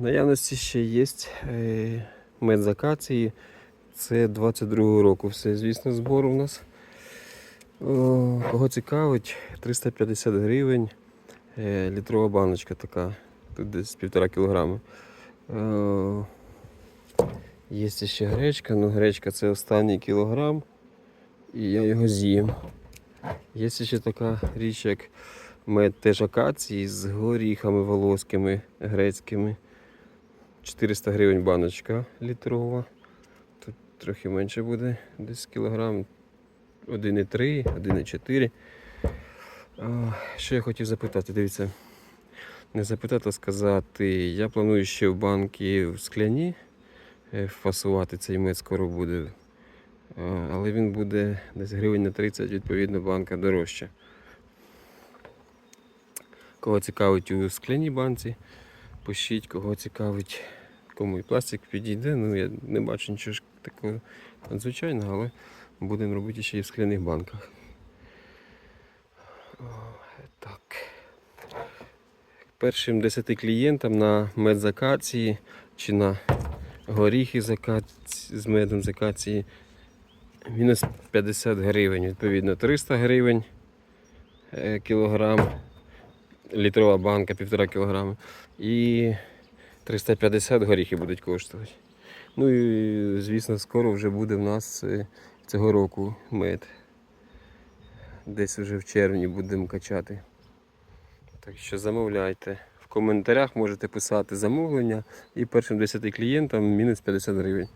Наявності ще є е, мед з акації. Це 22-го року. Все, звісно, збор у нас. О, кого цікавить, 350 гривень. Е, літрова баночка така. Тут десь півтора кілограми. Є ще гречка, ну гречка це останній кілограм. І я його з'їм. Є ще така річ, як мед теж акації з горіхами волоськими грецькими. 400 гривень баночка літрова. Тут трохи менше буде, десь кілограм 1,3, 1,4. Що я хотів запитати, дивіться. Не запитати, а сказати. Я планую ще в банки в скляні е, фасувати цей мед скоро буде. Але він буде десь гривень на 30, відповідно, банка дорожча. Кого цікавить у скляній банці, пишіть, кого цікавить, кому і пластик підійде. Ну, я не бачу нічого такого надзвичайного, але будемо робити ще і в скляних банках. Так. Першим 10 клієнтам на мед з акації чи на горіхи з, акації, з медом з акації мінус 50 гривень, відповідно 300 гривень е, кілограм, літрова банка, півтора кілограми. І 350 горіхи будуть коштувати. Ну і звісно, скоро вже буде в нас е, цього року мед. Десь вже в червні будемо качати. Так що замовляйте. В коментарях можете писати замовлення і першим 10 клієнтам мінус 50 гривень.